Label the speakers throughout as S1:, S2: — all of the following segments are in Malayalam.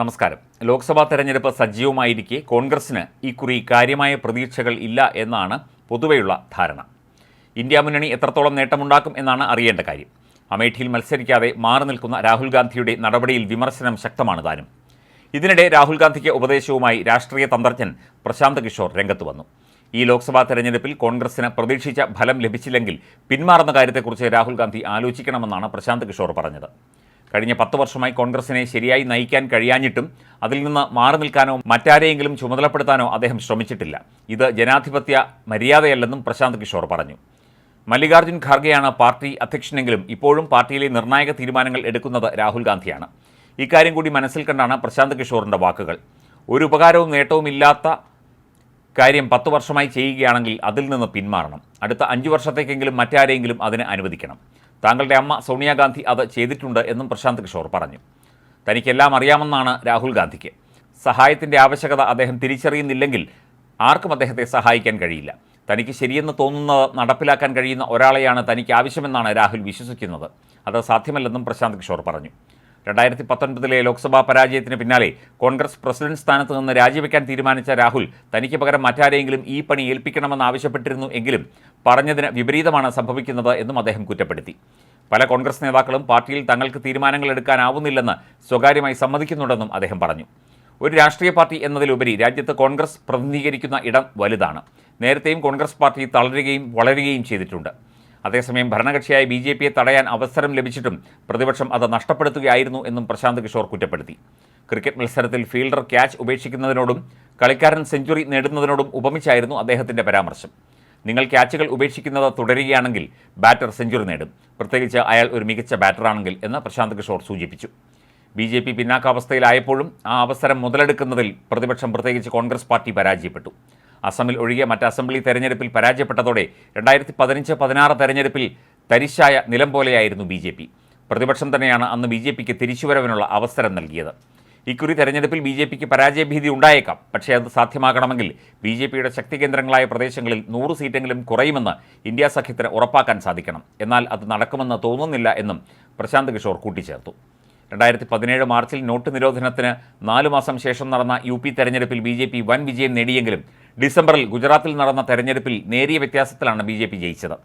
S1: നമസ്കാരം ലോക്സഭാ തെരഞ്ഞെടുപ്പ് സജീവമായിരിക്കെ കോൺഗ്രസിന് ഇക്കുറി കാര്യമായ പ്രതീക്ഷകൾ ഇല്ല എന്നാണ് പൊതുവെയുള്ള ധാരണ ഇന്ത്യ മുന്നണി എത്രത്തോളം നേട്ടമുണ്ടാക്കും എന്നാണ് അറിയേണ്ട കാര്യം അമേഠിയിൽ മത്സരിക്കാതെ മാറി നിൽക്കുന്ന രാഹുൽ ഗാന്ധിയുടെ നടപടിയിൽ വിമർശനം ശക്തമാണ് താനും ഇതിനിടെ രാഹുൽ ഗാന്ധിക്ക് ഉപദേശവുമായി രാഷ്ട്രീയ തന്ത്രജ്ഞൻ പ്രശാന്ത് കിഷോർ രംഗത്ത് വന്നു ഈ ലോക്സഭാ തെരഞ്ഞെടുപ്പിൽ കോൺഗ്രസിന് പ്രതീക്ഷിച്ച ഫലം ലഭിച്ചില്ലെങ്കിൽ പിന്മാറുന്ന കാര്യത്തെക്കുറിച്ച് രാഹുൽ ഗാന്ധി ആലോചിക്കണമെന്നാണ് പ്രശാന്ത് കിഷോർ പറഞ്ഞത് കഴിഞ്ഞ പത്ത് വർഷമായി കോൺഗ്രസിനെ ശരിയായി നയിക്കാൻ കഴിയാഞ്ഞിട്ടും അതിൽ നിന്ന് മാറി നിൽക്കാനോ മറ്റാരെയെങ്കിലും ചുമതലപ്പെടുത്താനോ അദ്ദേഹം ശ്രമിച്ചിട്ടില്ല ഇത് ജനാധിപത്യ മര്യാദയല്ലെന്നും പ്രശാന്ത് കിഷോർ പറഞ്ഞു മല്ലികാർജ്ജുൻ ഖാർഗെയാണ് പാർട്ടി അധ്യക്ഷനെങ്കിലും ഇപ്പോഴും പാർട്ടിയിലെ നിർണായക തീരുമാനങ്ങൾ എടുക്കുന്നത് രാഹുൽ ഗാന്ധിയാണ് ഇക്കാര്യം കൂടി മനസ്സിൽ കണ്ടാണ് പ്രശാന്ത് കിഷോറിൻ്റെ വാക്കുകൾ ഒരു ഉപകാരവും നേട്ടവും ഇല്ലാത്ത കാര്യം പത്ത് വർഷമായി ചെയ്യുകയാണെങ്കിൽ അതിൽ നിന്ന് പിന്മാറണം അടുത്ത അഞ്ച് വർഷത്തേക്കെങ്കിലും മറ്റാരെയെങ്കിലും അതിന് അനുവദിക്കണം താങ്കളുടെ അമ്മ സോണിയാഗാന്ധി അത് ചെയ്തിട്ടുണ്ട് എന്നും പ്രശാന്ത് കിഷോർ പറഞ്ഞു തനിക്കെല്ലാം അറിയാമെന്നാണ് രാഹുൽ ഗാന്ധിക്ക് സഹായത്തിൻ്റെ ആവശ്യകത അദ്ദേഹം തിരിച്ചറിയുന്നില്ലെങ്കിൽ ആർക്കും അദ്ദേഹത്തെ സഹായിക്കാൻ കഴിയില്ല തനിക്ക് ശരിയെന്ന് തോന്നുന്നത് നടപ്പിലാക്കാൻ കഴിയുന്ന ഒരാളെയാണ് തനിക്ക് ആവശ്യമെന്നാണ് രാഹുൽ വിശ്വസിക്കുന്നത് അത് സാധ്യമല്ലെന്നും പ്രശാന്ത് കിഷോർ പറഞ്ഞു രണ്ടായിരത്തി പത്തൊൻപതിലെ ലോക്സഭാ പരാജയത്തിന് പിന്നാലെ കോൺഗ്രസ് പ്രസിഡന്റ് സ്ഥാനത്ത് നിന്ന് രാജിവെക്കാൻ തീരുമാനിച്ച രാഹുൽ തനിക്ക് പകരം മറ്റാരെയെങ്കിലും ഈ പണി ഏൽപ്പിക്കണമെന്ന് ആവശ്യപ്പെട്ടിരുന്നു എങ്കിലും പറഞ്ഞതിന് വിപരീതമാണ് സംഭവിക്കുന്നത് എന്നും അദ്ദേഹം കുറ്റപ്പെടുത്തി പല കോൺഗ്രസ് നേതാക്കളും പാർട്ടിയിൽ തങ്ങൾക്ക് തീരുമാനങ്ങൾ എടുക്കാനാവുന്നില്ലെന്ന് സ്വകാര്യമായി സമ്മതിക്കുന്നുണ്ടെന്നും അദ്ദേഹം പറഞ്ഞു ഒരു രാഷ്ട്രീയ പാർട്ടി എന്നതിലുപരി രാജ്യത്ത് കോൺഗ്രസ് പ്രതിനിധീകരിക്കുന്ന ഇടം വലുതാണ് നേരത്തെയും കോൺഗ്രസ് പാർട്ടി തളരുകയും വളരുകയും ചെയ്തിട്ടുണ്ട് അതേസമയം ഭരണകക്ഷിയായ ബി ജെ പിയെ തടയാൻ അവസരം ലഭിച്ചിട്ടും പ്രതിപക്ഷം അത് നഷ്ടപ്പെടുത്തുകയായിരുന്നു എന്നും പ്രശാന്ത് കിഷോർ കുറ്റപ്പെടുത്തി ക്രിക്കറ്റ് മത്സരത്തിൽ ഫീൽഡർ ക്യാച്ച് ഉപേക്ഷിക്കുന്നതിനോടും കളിക്കാരൻ സെഞ്ചുറി നേടുന്നതിനോടും ഉപമിച്ചായിരുന്നു അദ്ദേഹത്തിന്റെ പരാമർശം നിങ്ങൾ ക്യാച്ചുകൾ ഉപേക്ഷിക്കുന്നത് തുടരുകയാണെങ്കിൽ ബാറ്റർ സെഞ്ചുറി നേടും പ്രത്യേകിച്ച് അയാൾ ഒരു മികച്ച ബാറ്ററാണെങ്കിൽ എന്ന് പ്രശാന്ത് കിഷോർ സൂചിപ്പിച്ചു ബി ജെ പി പിന്നാക്കാവസ്ഥയിലായപ്പോഴും ആ അവസരം മുതലെടുക്കുന്നതിൽ പ്രതിപക്ഷം പ്രത്യേകിച്ച് കോൺഗ്രസ് പാർട്ടി പരാജയപ്പെട്ടു അസമിൽ ഒഴികെ മറ്റ് അസംബ്ലി തെരഞ്ഞെടുപ്പിൽ പരാജയപ്പെട്ടതോടെ രണ്ടായിരത്തി പതിനഞ്ച് പതിനാറ് തെരഞ്ഞെടുപ്പിൽ തരിശായ നിലം പോലെയായിരുന്നു ബി ജെ പി പ്രതിപക്ഷം തന്നെയാണ് അന്ന് ബി ജെ പിക്ക് തിരിച്ചുവരവിനുള്ള അവസരം നൽകിയത് ഇക്കുറി തെരഞ്ഞെടുപ്പിൽ ബി ജെ പിക്ക് പരാജയഭീതി ഉണ്ടായേക്കാം പക്ഷേ അത് സാധ്യമാകണമെങ്കിൽ ബി ജെ പിയുടെ ശക്തി കേന്ദ്രങ്ങളായ പ്രദേശങ്ങളിൽ നൂറ് സീറ്റെങ്കിലും കുറയുമെന്ന് ഇന്ത്യ സഖ്യത്തിന് ഉറപ്പാക്കാൻ സാധിക്കണം എന്നാൽ അത് നടക്കുമെന്ന് തോന്നുന്നില്ല എന്നും പ്രശാന്ത് കിഷോർ കൂട്ടിച്ചേർത്തു രണ്ടായിരത്തി പതിനേഴ് മാർച്ചിൽ നോട്ട് നിരോധനത്തിന് നാലു മാസം ശേഷം നടന്ന യു പി തെരഞ്ഞെടുപ്പിൽ ബി ജെ പി വൻ വിജയം നേടിയെങ്കിലും ഡിസംബറിൽ ഗുജറാത്തിൽ നടന്ന തെരഞ്ഞെടുപ്പിൽ നേരിയ വ്യത്യാസത്തിലാണ് ബി ജെ പി ജയിച്ചത്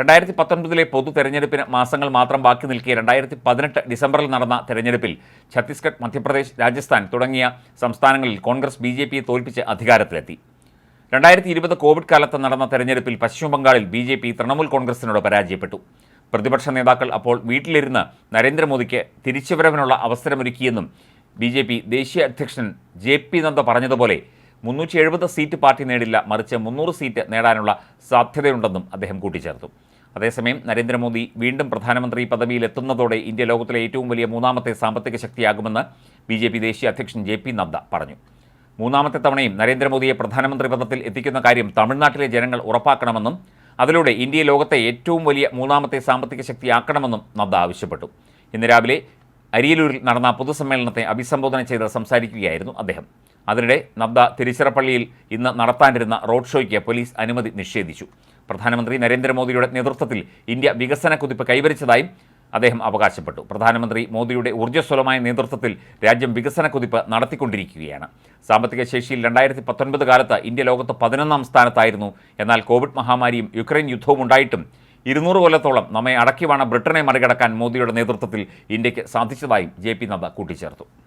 S1: രണ്ടായിരത്തി പത്തൊൻപതിലെ പൊതു തെരഞ്ഞെടുപ്പിന് മാസങ്ങൾ മാത്രം ബാക്കി നിൽക്കിയ രണ്ടായിരത്തി പതിനെട്ട് ഡിസംബറിൽ നടന്ന തെരഞ്ഞെടുപ്പിൽ ഛത്തീസ്ഗഡ് മധ്യപ്രദേശ് രാജസ്ഥാൻ തുടങ്ങിയ സംസ്ഥാനങ്ങളിൽ കോൺഗ്രസ് ബി ജെ പിയെ തോൽപ്പിച്ച് അധികാരത്തിലെത്തി രണ്ടായിരത്തി ഇരുപത് കോവിഡ് കാലത്ത് നടന്ന തെരഞ്ഞെടുപ്പിൽ പശ്ചിമ ബംഗാളിൽ ബി ജെ പി തൃണമൂൽ കോൺഗ്രസിനോട് പരാജയപ്പെട്ടു പ്രതിപക്ഷ നേതാക്കൾ അപ്പോൾ വീട്ടിലിരുന്ന് നരേന്ദ്രമോദിക്ക് തിരിച്ചുവരവിനുള്ള അവസരമൊരുക്കിയെന്നും ബി ജെ പി ദേശീയ അധ്യക്ഷൻ ജെ പി നദ്ദ പറഞ്ഞതുപോലെ മുന്നൂറ്റി എഴുപത് സീറ്റ് പാർട്ടി നേടില്ല മറിച്ച് മുന്നൂറ് സീറ്റ് നേടാനുള്ള സാധ്യതയുണ്ടെന്നും അദ്ദേഹം കൂട്ടിച്ചേർത്തു അതേസമയം നരേന്ദ്രമോദി വീണ്ടും പ്രധാനമന്ത്രി പദവിയിലെത്തുന്നതോടെ ഇന്ത്യ ലോകത്തിലെ ഏറ്റവും വലിയ മൂന്നാമത്തെ സാമ്പത്തിക ശക്തിയാകുമെന്ന് ബി ജെ പി ദേശീയ അധ്യക്ഷൻ ജെ പി നദ്ദ പറഞ്ഞു മൂന്നാമത്തെ തവണയും നരേന്ദ്രമോദിയെ പ്രധാനമന്ത്രി പദത്തിൽ എത്തിക്കുന്ന കാര്യം തമിഴ്നാട്ടിലെ ജനങ്ങൾ ഉറപ്പാക്കണമെന്നും അതിലൂടെ ഇന്ത്യ ലോകത്തെ ഏറ്റവും വലിയ മൂന്നാമത്തെ സാമ്പത്തിക ശക്തിയാക്കണമെന്നും നദ്ദ ആവശ്യപ്പെട്ടു ഇന്ന് രാവിലെ അരിയലൂരിൽ നടന്ന പൊതുസമ്മേളനത്തെ അഭിസംബോധന ചെയ്ത് സംസാരിക്കുകയായിരുന്നു അദ്ദേഹം അതിനിടെ നദ്ദ തിരുച്ചിറപ്പള്ളിയിൽ ഇന്ന് നടത്താനിരുന്ന റോഡ് ഷോയ്ക്ക് പോലീസ് അനുമതി നിഷേധിച്ചു പ്രധാനമന്ത്രി നരേന്ദ്രമോദിയുടെ നേതൃത്വത്തിൽ ഇന്ത്യ വികസന കുതിപ്പ് കൈവരിച്ചതായും അദ്ദേഹം അവകാശപ്പെട്ടു പ്രധാനമന്ത്രി മോദിയുടെ ഊർജ്ജസ്വലമായ നേതൃത്വത്തിൽ രാജ്യം വികസന കുതിപ്പ് നടത്തിക്കൊണ്ടിരിക്കുകയാണ് സാമ്പത്തിക ശേഷിയിൽ രണ്ടായിരത്തി പത്തൊൻപത് കാലത്ത് ഇന്ത്യ ലോകത്ത് പതിനൊന്നാം സ്ഥാനത്തായിരുന്നു എന്നാൽ കോവിഡ് മഹാമാരിയും യുക്രൈൻ യുദ്ധവും ഉണ്ടായിട്ടും ഇരുന്നൂറ് കൊല്ലത്തോളം നമ്മെ അടക്കിവാണ ബ്രിട്ടനെ മറികടക്കാൻ മോദിയുടെ നേതൃത്വത്തിൽ ഇന്ത്യക്ക് സാധിച്ചതായും ജെ പി നദ്ദ കൂട്ടിച്ചേർത്തു